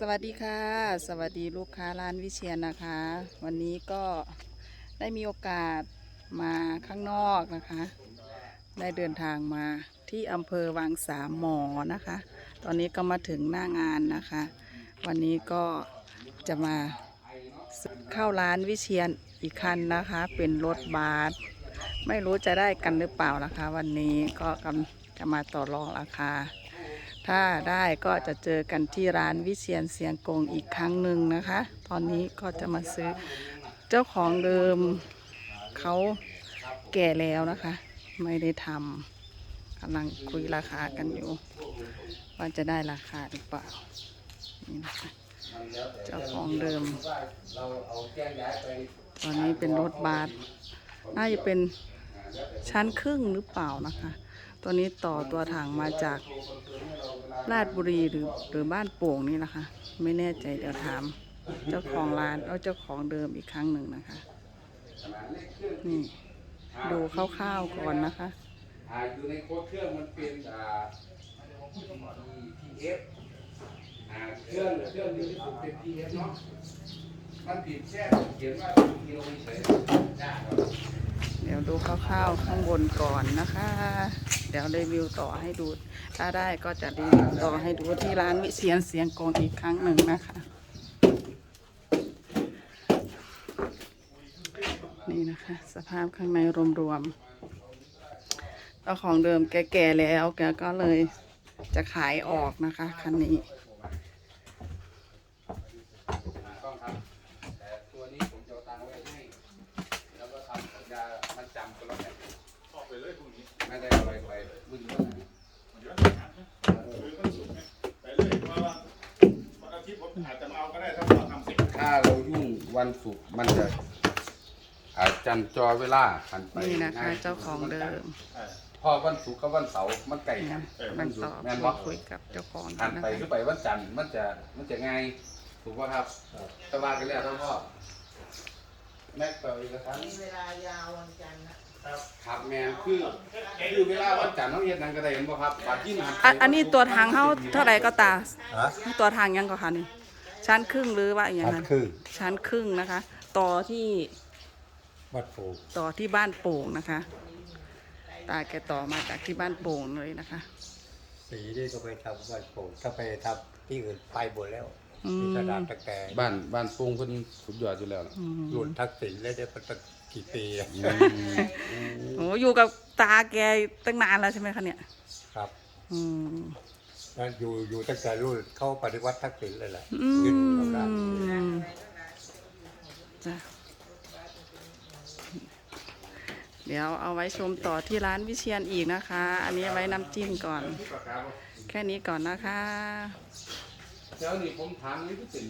สวัสดีค่ะ สวัสดีลูกค้าร้านวิเชียนนะคะ วันนี้ก็ได้มีโอกาสมาข้างนอกนะคะ ได้เดินทางมาที่อำเภอวังสามหมอนะคะ ตอนนี้ก็มาถึงหน้างานนะคะ วันนี้ก็จะมาเข้าร้านวิเชียนอีกคันนะคะ เป็นรถบัสไม่รู้จะได้กันหรือเปล่านะคะ วันนี้ก็กำจะมาต่อรองราคา ถ้าได้ก็จะเจอกันที่ร้านวิเชียนเสียงกงอีกครั้งหนึ่งนะคะ ตอนนี้ก็จะมาซื้อเจ้าของเดิมเขาแก่แล้วนะคะ ไม่ได้ทำกำลังคุยราคากันอยู่ ว่าจะได้ราคาหรือเปล่านี่นะคะเจ้าของเดิม ตอนนี้เป็นรถบัสน่าจะเป็นชั้นครึ่งหรือเปล่านะคะ ตัวนี้ต่อตัวถังมาจากราชบุรีหรือหรือบ้านโป่งนี่แหละคะ ไม่แน่ใจเดี๋ยวถาม เจ้าของร้านเอาเจ้าของเดิมอีกครั้งหนึ่งนะคะ นี่ดูคร่าวๆก่อนนะคะอยู่ในโค้ดเครื่องมันเป็นอ่า TF เครื่องเครื่องอยู่ที่สุดเป็น TF เนาะมันผิดแค่เขียนว่ากิโลเฉยๆได้ครับเดี๋ยวดูคร่าวๆข้างบนก่อนนะคะ เดี๋ยวรีวิวต่อให้ดู ถ้าได้ก็จะรีวิวต่อให้ดูที่ร้านวิเชียนเสียงกองอีกครั้งหนึ่งนะคะ นี่นะคะ สภาพข้างในรวมๆเจ้าของเดิมแก่ๆแล้วแกก็เลยจะขายออกนะคะคันนี้ ไม่ได้เอาอะไรไปมึงว่าไงเดี๋ยวหาหรือวันศุกร์ไงไปเลยเพราะว่าวันอาทิตย์ผมอาจจะมาเอาก็ได้ถ้าเราทำเสร็จถ้าเรายุ่งวันศุกร์มันจะอาจจันจอเวลาหันไปนี่นะคะง่ยเจ้าของเดิมเออพอวันศุกร์กับวันเสาร์มันไก่กันมันต่อแม่นพูบ่ดคุยกับเจ้าของหันนะไปคะคือไปวันจันทร์มันจะมันจะง่ายถูกป่ะครับสบายกันแล้วทั้งพ่อแม็กเปิดเอกสารมีเวลายาววันจันทร์นะ ครับครับแม่นคือคือเวลาวันจันทร์ต้องเฮ็ดหนังกระไดเห็นบ่ครับบาดที่หันไปอะอันนี้ตัวทางเขาเท่าไหร่ก็ตาฮะตัวทางยังก็คะนี่ชั้นครึ่งหรือว่าอย่างอันนั้นคือชั้นครึ่งนะคะ ต่อที่วัดโพต่อที่บ้านโป่งนะคะ ตาแกต่อมาจากที่บ้านโป่งเลยนะคะ สีนี่ก็ไปทำวัดโพถ้าไปทำที่อื่นไปหมดแล้ว อืมมีกระดาษตะแกรงบ้านบ้านปุงเพิ่นสุดยอดอยู่แล้วล่ะอืมรุ่นทักษิณแล้วได้เป็นตั้งกี่ปีอะโอ้อยู่กับตาแกตั้งนานแล้วใช่ไหมคะเนี่ย ครับอืมแล้วอยู่อยู่ตั้งแต่รุ่นเข้าปฏิวัติทักษิณเลยแหละอืยึดอำนาจมจ้ะเดี๋ยวเอาไว้ชมต่อที่ร้านวิเชียนอีกนะคะ อันนี้ไว้น้ำจิ้มก่อน แค่นี้ก่อนนะคะ แล้วนี่ผมถามนี่คือเป็น